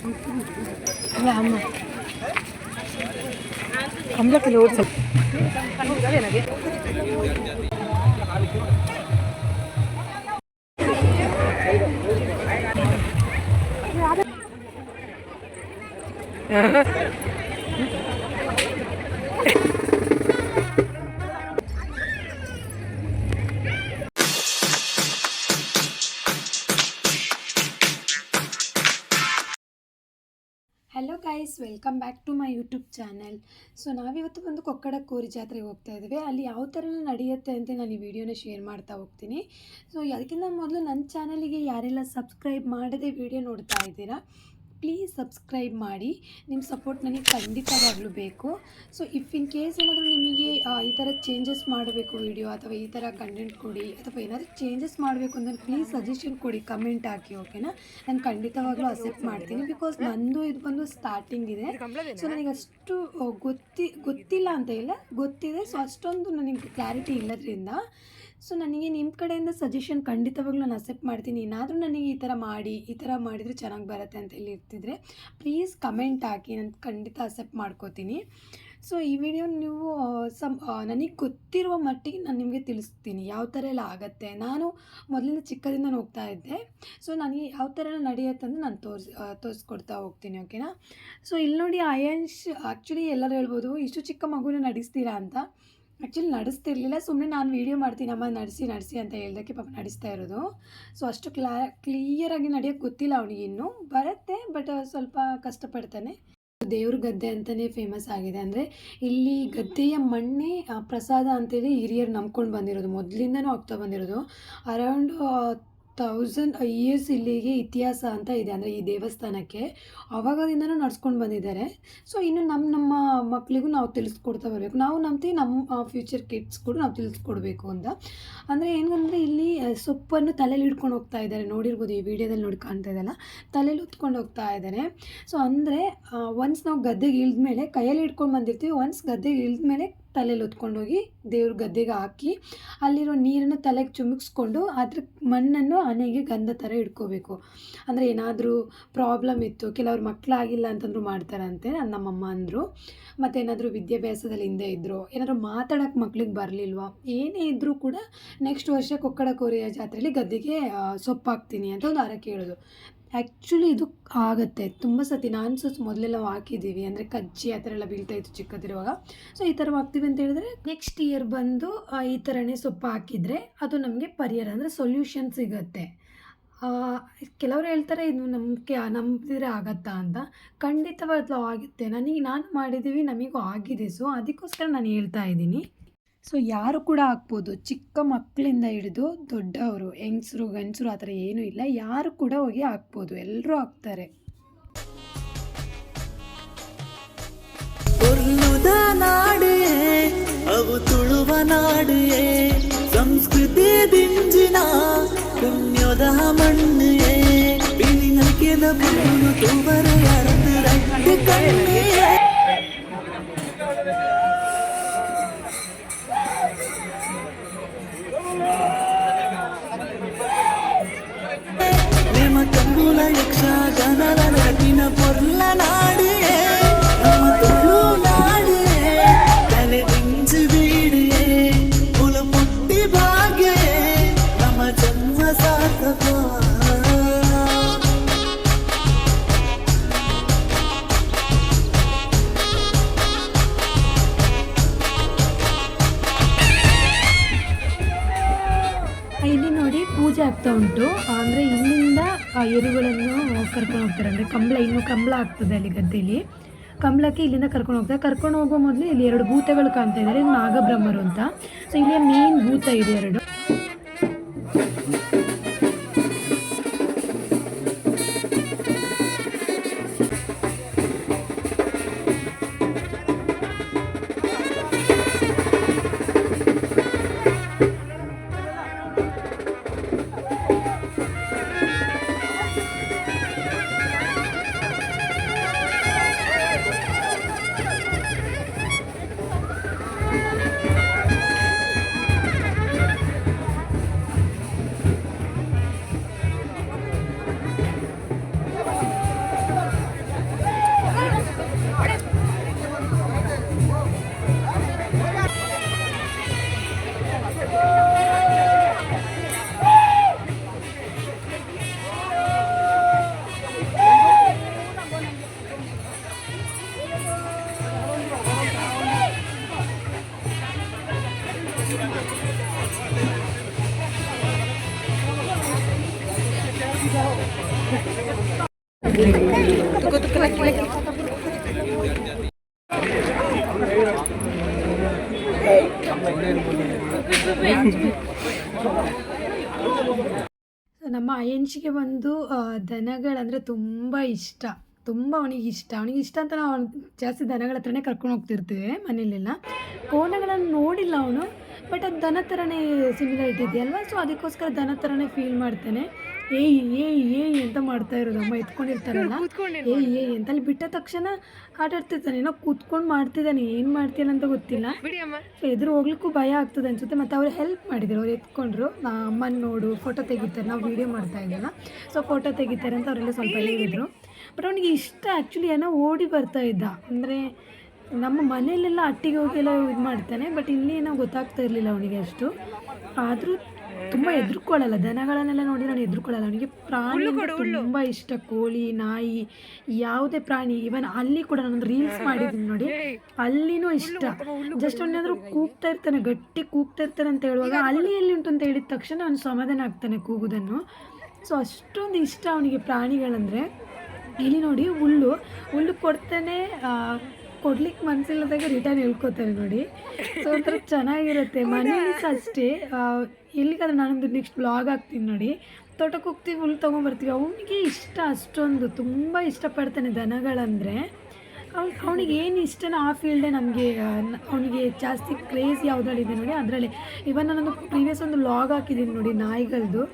ಅಮ್ಮ ಕಂಬಳಕ್ಕೆ ಓಡಿಸ ನನಗೆ hello guys welcome back to my YouTube channel so ನಾವಿವತ್ತು ಒಂದು ಕೊಕ್ಕಡ ಕೋರಿ ಜಾತ್ರೆಗೆ ಹೋಗ್ತಾ ಇದ್ದೀವಿ. ಅಲ್ಲಿ ಯಾವ ಥರ ನಡೆಯುತ್ತೆ ಅಂತ ನಾನು ಈ ವಿಡಿಯೋನ ಶೇರ್ ಮಾಡ್ತಾ ಹೋಗ್ತೀನಿ. ಸೊ ಅದಕ್ಕಿಂತ ಮೊದಲು ನನ್ನ ಚಾನಲಿಗೆ ಯಾರೆಲ್ಲ ಸಬ್ಸ್ಕ್ರೈಬ್ ಮಾಡದೆ ವಿಡಿಯೋ ನೋಡ್ತಾ ಇದ್ದೀರಾ ಪ್ಲೀಸ್ ಸಬ್ಸ್ಕ್ರೈಬ್ ಮಾಡಿ, ನಿಮ್ಮ ಸಪೋರ್ಟ್ ನನಗೆ ಖಂಡಿತವಾಗ್ಲೂ ಬೇಕು. ಸೊ ಇಫ್ ಇನ್ ಕೇಸ್ ಏನಾದರೂ ನಿಮಗೆ ಈ ಥರ ಚೇಂಜಸ್ ಮಾಡಬೇಕು ವಿಡಿಯೋ ಅಥವಾ ಈ ಥರ ಕಂಟೆಂಟ್ ಕೊಡಿ ಅಥವಾ ಏನಾದರೂ ಚೇಂಜಸ್ ಮಾಡಬೇಕು ಅಂದರೆ ಪ್ಲೀಸ್ ಸಜೆಷನ್ ಕೊಡಿ ಕಮೆಂಟ್ ಹಾಕಿ ಓಕೆನಾ ನಾನು ಖಂಡಿತವಾಗ್ಲೂ ಅಕ್ಸೆಪ್ಟ್ ಮಾಡ್ತೀನಿ ಬಿಕಾಸ್ ನಂದು ಇದು ಬಂದು ಸ್ಟಾರ್ಟಿಂಗ್ ಇದೆ. ಸೊ ನನಗೆ ಅಷ್ಟು ಗೊತ್ತಿ, ಗೊತ್ತಿಲ್ಲ ಅಂತ ಇಲ್ಲ. ಗೊತ್ತಿದೆ ಸೊ ಅಷ್ಟೊಂದು ನನಗೆ ಕ್ಲಾರಿಟಿ ಇಲ್ಲದ್ರಿಂದ. ಸೊ, ನನಗೆ ನಿಮ್ಮ ಕಡೆಯಿಂದ ಸಜೆಷನ್ ಖಂಡಿತವಾಗ್ಲೂ ನಾನು ಅಕ್ಸೆಪ್ಟ್ ಮಾಡ್ತೀನಿ. ಏನಾದರೂ ನನಗೆ ಈ ಥರ ಮಾಡಿ, ಈ ಥರ ಮಾಡಿದರೆ ಚೆನ್ನಾಗಿ ಬರುತ್ತೆ ಅಂತ ಹೇಳಿ ಇರ್ತಿದ್ರೆ ಪ್ಲೀಸ್ ಕಮೆಂಟ್ ಹಾಕಿ. ನಾನು ಖಂಡಿತ ಅಕ್ಸೆಪ್ಟ್ ಮಾಡ್ಕೋತೀನಿ. ಸೊ ಈ ವಿಡಿಯೋ ನೀವು ಸಮ್ ನನಗೆ ಗೊತ್ತಿರುವ ಮಟ್ಟಿಗೆ ನಾನು ನಿಮಗೆ ತಿಳಿಸ್ತೀನಿ. ಯಾವ ಥರ ಎಲ್ಲ ಆಗುತ್ತೆ. ನಾನು ಮೊದಲಿಂದ ಚಿಕ್ಕದಿಂದ ಹೋಗ್ತಾ ಇದ್ದೆ. ಸೊ ನನಗೆ ಯಾವ ಥರ ಎಲ್ಲ ನಡೆಯುತ್ತೆ ಅಂತ ನಾನು ತೋರಿಸ್ ತೋರಿಸ್ಕೊಡ್ತಾ ಹೋಗ್ತೀನಿ ಓಕೆನಾ ಸೊ ಇಲ್ಲಿ ನೋಡಿ ಅಯನ್ಶ್ ಆ್ಯಕ್ಚುಲಿ ಎಲ್ಲರೂ ಹೇಳ್ಬೋದು, ಇಷ್ಟು ಚಿಕ್ಕ ಮಗುನ ನಡೆಸ್ತೀರಾ ಅಂತ. ಆ್ಯಕ್ಚುಲಿ ನಡೆಸ್ತಿರ್ಲಿಲ್ಲ. ಸುಮ್ಮನೆ ನಾನು ವೀಡಿಯೋ ಮಾಡ್ತೀನಿ ಅಮ್ಮ ನಡೆಸಿ ನಡೆಸಿ ಅಂತ ಹೇಳ್ದಕ್ಕೆ ಪಾಪ ನಡೆಸ್ತಾ ಇರೋದು. ಸೊ ಅಷ್ಟು ಕ್ಲಾ ಕ್ಲಿಯರಾಗಿ ನಡೆಯೋಕ್ಕೆ ಗೊತ್ತಿಲ್ಲ ಅವನಿಗೆ ಇನ್ನೂ. ಬರುತ್ತೆ ಬಟ್ ಸ್ವಲ್ಪ ಕಷ್ಟಪಡ್ತಾನೆ. ದೇವ್ರ ಗದ್ದೆ ಅಂತಲೇ ಫೇಮಸ್ ಆಗಿದೆ. ಅಂದರೆ ಇಲ್ಲಿ ಗದ್ದೆಯ ಮಣ್ಣೇ ಪ್ರಸಾದ ಅಂತೇಳಿ ಹಿರಿಯರು ನಂಬ್ಕೊಂಡು ಬಂದಿರೋದು. ಮೊದಲಿಂದನೂ ಆಗ್ತಾ ಬಂದಿರೋದು. ಅರೌಂಡ್ ತೌಸಂಡ್ ಇಯರ್ಸ್ ಇಲ್ಲಿಗೆ ಇತಿಹಾಸ ಅಂತ ಇದೆ, ಅಂದರೆ ಈ ದೇವಸ್ಥಾನಕ್ಕೆ. ಅವಾಗದಿಂದನೂ ನಡ್ಸ್ಕೊಂಡು ಬಂದಿದ್ದಾರೆ. ಸೊ ಇನ್ನು ನಮ್ಮ ನಮ್ಮ ಮಕ್ಕಳಿಗೂ ನಾವು ತಿಳಿಸ್ಕೊಡ್ತಾ ಬರಬೇಕು. ನಾವು ನಂಬ್ತೀವಿ ನಮ್ಮ ಫ್ಯೂಚರ್ ಕಿಡ್ಸ್ ಕೂಡ ನಾವು ತಿಳಿಸ್ಕೊಡ್ಬೇಕು ಅಂತ. ಅಂದರೆ ಏನಂದರೆ ಇಲ್ಲಿ ಸೊಪ್ಪನ್ನು ತಲೆಯಲ್ಲಿ ಹಿಡ್ಕೊಂಡು ಹೋಗ್ತಾ ಇದ್ದಾರೆ. ನೋಡಿರ್ಬೋದು ಈ ವಿಡಿಯೋದಲ್ಲಿ ನೋಡಿ ಕಾಣ್ತಾ ಇದ್ದಲ್ಲ ತಲೆಯಲ್ಲಿ ಹೊತ್ಕೊಂಡು ಹೋಗ್ತಾ ಇದ್ದಾರೆ. ಸೊ ಅಂದರೆ ಒನ್ಸ್ ನಾವು ಗದ್ದೆಗೆ ಇಳಿದ ಮೇಲೆ ಕೈಯಲ್ಲಿ ಹಿಡ್ಕೊಂಡು ಬಂದಿರ್ತೀವಿ. ಒನ್ಸ್ ಗದ್ದೆಗೆ ಇಳಿದ ಮೇಲೆ ತಲೆಯಲ್ಲಿ ಹೊತ್ಕೊಂಡೋಗಿ ದೇವ್ರ ಗದ್ದೆಗೆ ಹಾಕಿ ಅಲ್ಲಿರೋ ನೀರನ್ನು ತಲೆಗೆ ಚುಮುಕ್ಸ್ಕೊಂಡು ಅದ್ರ ಮಣ್ಣನ್ನು ಹಣೆಗೆ ಗಂಧ ಥರ ಇಟ್ಕೋಬೇಕು ಅಂದರೆ ಏನಾದರೂ ಪ್ರಾಬ್ಲಮ್ ಇತ್ತು, ಕೆಲವ್ರು ಮಕ್ಕಳಾಗಿಲ್ಲ ಅಂತಂದ್ರು ಮಾಡ್ತಾರಂತೆ ನನ್ನ ನಮ್ಮಮ್ಮ ಅಂದರು. ಮತ್ತು ಏನಾದರೂ ವಿದ್ಯಾಭ್ಯಾಸದಲ್ಲಿ ಹಿಂದೆ ಇದ್ದರು ಏನಾದರೂ ಮಾತಾಡೋಕ್ಕೆ ಮಕ್ಳಿಗೆ ಬರಲಿಲ್ವಾ? ಏನೇ ಇದ್ದರೂ ಕೂಡ ನೆಕ್ಸ್ಟ್ ವರ್ಷ ಕೊಕ್ಕಡ ಕೋರಿಯ ಜಾತ್ರೆಯಲ್ಲಿ ಗದ್ದೆಗೆ ಸೊಪ್ಪಾಕ್ತೀನಿ ಅಂತ ಒಂದು ಹರಕೆ ಹೇಳೋದು ಆ್ಯಕ್ಚುಲಿ ಇದು ಆಗುತ್ತೆ. ತುಂಬ ಸತಿ ನಾನು ಸಹ ಮೊದಲೆಲ್ಲ ಹಾಕಿದ್ದೀವಿ ಅಂದರೆ ಕಜ್ಜಿ ಆ ಥರ ಎಲ್ಲ ಬೀಳ್ತಾ ಇತ್ತು ಚಿಕ್ಕದಿರುವಾಗ. ಸೊ ಈ ಥರ ಹಾಕ್ತೀವಿ ಅಂತ ಹೇಳಿದ್ರೆ ನೆಕ್ಸ್ಟ್ ಇಯರ್ ಬಂದು ಈ ಥರನೇ ಸೊಪ್ಪು ಹಾಕಿದರೆ ಅದು ನಮಗೆ ಪರಿಹಾರ, ಅಂದರೆ ಸೊಲ್ಯೂಷನ್ ಸಿಗುತ್ತೆ. ಕೆಲವರು ಹೇಳ್ತಾರೆ, ಇದು ನಂಬಿಕೆ ನಂಬಿದ್ರೆ ಆಗತ್ತಾ ಅಂತ. ಖಂಡಿತವಾಗ್ಲೂ ಆಗುತ್ತೆ. ನನಗೆ, ನಾನು ಮಾಡಿದ್ದೀವಿ ನಮಗೂ ಆಗಿದೆ. ಸೊ ಅದಕ್ಕೋಸ್ಕರ ನಾನು ಹೇಳ್ತಾ ಇದ್ದೀನಿ. ಸೊ ಯಾರು ಕೂಡ ಹಾಕ್ಬೋದು ಚಿಕ್ಕ ಮಕ್ಕಳಿಂದ ಹಿಡಿದು ದೊಡ್ಡವರು, ಹೆಂಗಸರು, ಗಂಡಸರು ಆ ಥರ ಏನೂ ಇಲ್ಲ, ಯಾರು ಕೂಡ ಹೋಗಿ ಹಾಕ್ಬೋದು ಎಲ್ಲರೂ ಹಾಕ್ತಾರೆ ಅವು ತುಳುವ ನಾಡೇ ಸಂಸ್ಕೃತಿ ದಿಂಜಿನ ಪುಣ್ಯದ ಮಣ್ಣೇ ಬಿಳಿನಕೆದ ಪುಣ್ಣು ತುವರ ಇಲ್ಲಿ ನೋಡಿ ಪೂಜೆ ಆಗ್ತಾ ಉಂಟು. ಅಂದ್ರೆ ಇಲ್ಲಿಂದ ಆ ಎರುಗಳನ್ನು ಕರ್ಕೊಂಡು ಹೋಗ್ತಾರೆ. ಅಂದ್ರೆ ಕಂಬಳ, ಇನ್ನು ಕಂಬಳ ಆಗ್ತದೆ ಅಲ್ಲಿ ಗದ್ದೆಯಲ್ಲಿ ಕಂಬಳಕ್ಕೆ ಇಲ್ಲಿಂದ ಕರ್ಕೊಂಡು ಹೋಗ್ತಾರೆ. ಕರ್ಕೊಂಡು ಹೋಗೋ ಮೊದಲು ಇಲ್ಲಿ ಎರಡು ಭೂತಗಳು ಕಾಣ್ತಾ ಇದ್ದಾರೆ ನಾಗಬ್ರಹ್ಮರು ಅಂತ. ಸೊ ಇಲ್ಲಿ ಮೇನ್ ಭೂತ ಇದೆ ಎರಡು. ನಮ್ಮ ಅಯನ್ಶಿಗೆ ಬಂದು ದನಗಳಂದರೆ ತುಂಬ ಇಷ್ಟ. ತುಂಬ ಅವನಿಗೆ ಇಷ್ಟ. ಅವನಿಗೆ ಇಷ್ಟ ಅಂತ ನಾವು ಜಾಸ್ತಿ ದನಗಳ ಹತ್ರನೇ ಕರ್ಕೊಂಡು ಹೋಗ್ತಿರ್ತೇವೆ ಮನೇಲೆಲ್ಲ ಕೋಣಗಳನ್ನು ನೋಡಿಲ್ಲ ಅವನು, ಬಟ್ ಅದು ದನ ಥರನೇ ಸಿಮಿಲಾರಿಟಿ ಇದೆಯಲ್ವ? ಸೊ ಅದಕ್ಕೋಸ್ಕರ ದನ ಥರನೇ ಫೀಲ್ ಮಾಡ್ತಾನೆ. ಏಯ್ ಏಯ್ ಏಯ್ ಅಂತ ಮಾಡ್ತಾ ಇರೋದು. ಅಮ್ಮ ಎತ್ಕೊಂಡಿರ್ತಾರಲ್ಲ? ಏಯ್ ಏಯ್ ಅಂತ ಅಲ್ಲಿ ಬಿಟ್ಟ ತಕ್ಷಣ ಆಟ ಆಡ್ತಿರ್ತಾನೆ. ಏನೋ ಕೂತ್ಕೊಂಡು ಮಾಡ್ತಿದ್ದಾನೆ. ಏನು ಮಾಡ್ತೀನಿ ಅಂತ ಗೊತ್ತಿಲ್ಲ. ಸೊ ಎದುರು ಹೋಗ್ಲಿಕ್ಕೂ ಭಯ ಆಗ್ತದೆ ಅನ್ಸುತ್ತೆ. ಮತ್ತು ಅವ್ರು ಹೆಲ್ಪ್ ಮಾಡಿದ್ರು. ಅವ್ರು ಎತ್ಕೊಂಡ್ರು. ಅಮ್ಮನ ನೋಡು ಫೋಟೋ ತೆಗಿತಾರೆ. ನಾವು ವೀಡಿಯೋ ಮಾಡ್ತಾ ಇದ್ದಲ್ಲ ಸೊ ಫೋಟೋ ತೆಗಿತಾರೆ ಅಂತ ಅವರೆಲ್ಲ ಸ್ವಲ್ಪ ಹೇಳಿದ್ರು. ಬಟ್ ಅವನಿಗೆ ಇಷ್ಟ ಆ್ಯಕ್ಚುಲಿ ಏನೋ ಓಡಿ ಬರ್ತಾ ಇದ್ದ. ಅಂದರೆ ನಮ್ಮ ಮನೆಯಲ್ಲೆಲ್ಲ ಅಟ್ಟಿಗೆ ಹೋಗಿ ಎಲ್ಲ ಇದು ಮಾಡ್ತಾನೆ. ಬಟ್ ಇಲ್ಲಿ ಏನೋ ಗೊತ್ತಾಗ್ತಾ ಇರಲಿಲ್ಲ ಅವನಿಗೆ ಅಷ್ಟು. ಆದರೂ ತುಂಬ ಎದುರ್ಕೊಳ್ಳಲ್ಲ. ದನಗಳನ್ನೆಲ್ಲ ನೋಡಿ ನಾನು ಎದುರ್ಕೊಳ್ಳಲ್ಲ. ನನಗೆ ಪ್ರಾಣಿ ತುಂಬಾ ಇಷ್ಟ. ಕೋಳಿ ನಾಯಿ ಯಾವುದೇ ಪ್ರಾಣಿ. ಇವನ್ ಅಲ್ಲಿ ಕೂಡ ನಾನು ರೀಲ್ಸ್ ಮಾಡಿದ್ದೀನಿ ನೋಡಿ. ಅಲ್ಲಿನೂ ಇಷ್ಟ. ಜಸ್ಟ್ ಅವನೇನಾದ್ರೂ ಕೂಗ್ತಾ ಇರ್ತಾನೆ ಗಟ್ಟಿ ಕೂಗ್ತಾ ಇರ್ತಾನೆ ಅಂತ ಹೇಳುವಾಗ ಅಲ್ಲಿ ಎಲ್ಲಿ ಉಂಟು ಅಂತ ಹೇಳಿದ ತಕ್ಷಣ ಅವನು ಸಮಾಧಾನ ಆಗ್ತಾನೆ ಕೂಗುದನ್ನು. ಸೊ ಅಷ್ಟೊಂದು ಇಷ್ಟ ಅವನಿಗೆ ಪ್ರಾಣಿಗಳಂದ್ರೆ. ಇಲ್ಲಿ ನೋಡಿ ಹುಲ್ಲು. ಹುಲ್ಲು ಕೊಡ್ತಾನೆ ಕೊಡ್ಲಿಕ್ಕೆ ಮನಸ್ಸಿಲ್ಲದಾಗ ರಿಟರ್ನ್ ಹೇಳ್ಕೊತಾರೆ ನೋಡಿ. ಸೊ ಒಂಥರ ಚೆನ್ನಾಗಿರುತ್ತೆ. ಮನೇಲಿ ಅಷ್ಟೇ. ಎಲ್ಲಿಗಾದ್ರೆ ನಾನೊಂದು ನೆಕ್ಸ್ಟ್ ಬ್ಲಾಗ್ ಹಾಕ್ತೀನಿ ನೋಡಿ. ತೋಟಕ್ಕೆ ಹೋಗ್ತೀವಿ ಹುಲ್ಲು ತೊಗೊಂಬರ್ತೀವಿ. ಅವನಿಗೆ ಇಷ್ಟ ಅಷ್ಟೊಂದು. ತುಂಬ ಇಷ್ಟಪಡ್ತಾನೆ ದನಗಳಂದರೆ. ಅವ್ನು ಅವನಿಗೆ ಏನು ಇಷ್ಟನೋ ಆ ಫೀಲ್ಡೇ ನಮಗೆ ಅವನಿಗೆ ಜಾಸ್ತಿ ಕ್ರೇಜ್ ಯಾವುದ್ರಲ್ಲಿದೆ ನೋಡಿ. ಅದರಲ್ಲಿ ಇವನ್ ನಾನೊಂದು ಪ್ರೀವಿಯಸ್ ಒಂದು ಲಾಗ್ ಹಾಕಿದ್ದೀನಿ ನೋಡಿ ನಾಯಿಗಳದ್ದು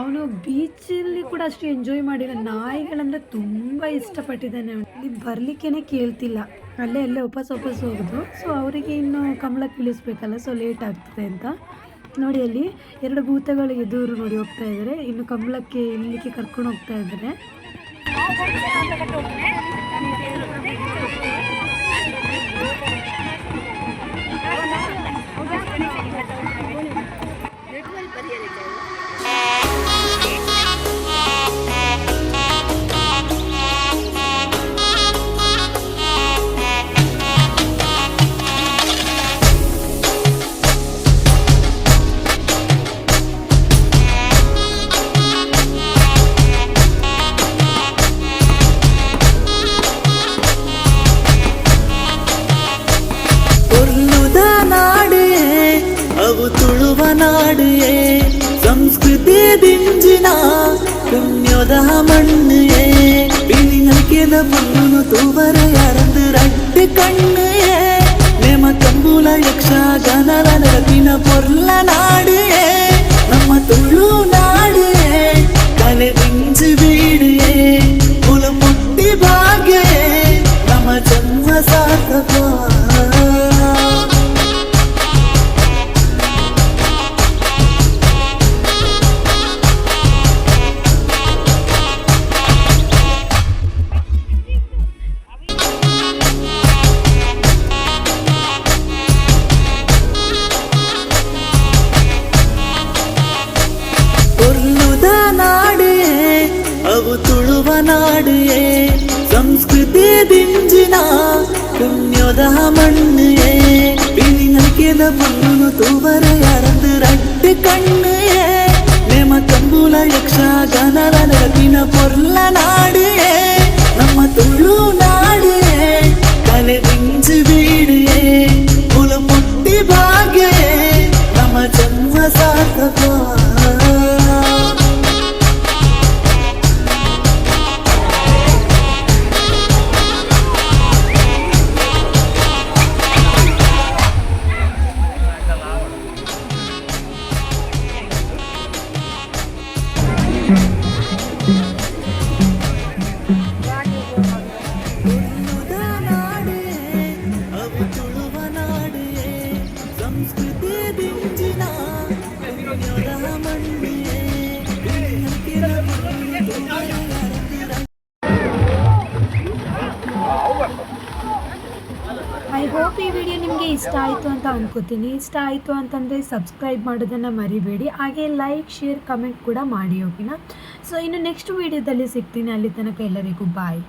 ಅವನು ಬೀಚಲ್ಲಿ ಕೂಡ ಅಷ್ಟು ಎಂಜಾಯ್ ಮಾಡಿಲ್ಲ ನಾಯಿಗಳಂದರೆ ತುಂಬ ಇಷ್ಟಪಟ್ಟಿದ್ದಾನೆ ಅವನು. ಇಲ್ಲಿ ಬರಲಿಕ್ಕೇ ಕೇಳ್ತಿಲ್ಲ. ಅಲ್ಲೇ ಅಲ್ಲೇ ವಾಪಸ್ ವಾಪಸ್ ಹೋಗೋದು. ಸೊ ಅವರಿಗೆ ಇನ್ನು ಕಮಲಕ್ಕೆ ಇಳಿಸ್ಬೇಕಲ್ಲ ಸೊ ಲೇಟ್ ಆಗ್ತದೆ ಅಂತ. ನೋಡಿ ಅಲ್ಲಿ ಎರಡು ಭೂತಗಳು ಎದುರು ನೋಡಿ ಹೋಗ್ತಾ ಇದ್ದಾರೆ ಇನ್ನು ಕಮಲಕ್ಕೆ ಇಲ್ಲಿಗೆ ಕರ್ಕೊಂಡು ಹೋಗ್ತಾ ಇದ್ದಾರೆ ನಾಡಿಯೇ ಸಂಸ್ಕೃತಿ ದಿಂಜಿನ ಪುಣ್ಯದ ಮಣ್ಣೆಯೇ ಬಿಳಿನಲ್ಕೆದ ಪುಣ್ಣು ತೂವರ ಯಾರಂದು ರಡ್ಡು ಕಣ್ಣೆಯೇ ನೇಮ ಕಂಬುಲ ಯಕ್ಷ ಗನಲ ನೆರಪಿನ ಪೊರ್ಲ ನಾಡಿಯೇ ನಮ್ಮ ತುಳು ನಾಡಿಯೇ ಕಲೆ ಸಂಸ್ಕೃತಿ ದಿಂಜಿನ ಪುಣ್ಯದ ಮಣ್ಣೆಯೇ ಬಿಳಿನಲ್ಕೆದ ಪುಣ್ಣು ತೂವರ ಯಾರಂದು ರಡ್ಡು ಕಣ್ಣೆಯೇ ನೇಮ ಕಂಬುಲ ಯಕ್ಷ ಗನಲ ನೆರಪಿನ ಪೊರ್ಲ ನಾಡಿಯೇ ನಮ್ಮ ತುಳು ನಾಡಿಯೇ ಕಲೆ Thank you. ಈ ವಿಡಿಯೋ ನಿಮಗೆ ಇಷ್ಟ ಆಯಿತು ಅಂತ ಅಂದ್ಕೋತೀನಿ ಇಷ್ಟ ಆಯಿತು ಅಂತಂದರೆ ಸಬ್ಸ್ಕ್ರೈಬ್ ಮಾಡೋದನ್ನು ಮರಿಬೇಡಿ. ಹಾಗೆ ಲೈಕ್ ಶೇರ್ ಕಮೆಂಟ್ ಕೂಡ ಮಾಡಿ ಓಕೆನಾ ಸೊ ಇನ್ನು ನೆಕ್ಸ್ಟ್ ವಿಡಿಯೋದಲ್ಲಿ ಸಿಗ್ತೀನಿ. ಅಲ್ಲಿ ತನಕ ಎಲ್ಲರಿಗೂ ಬಾಯ್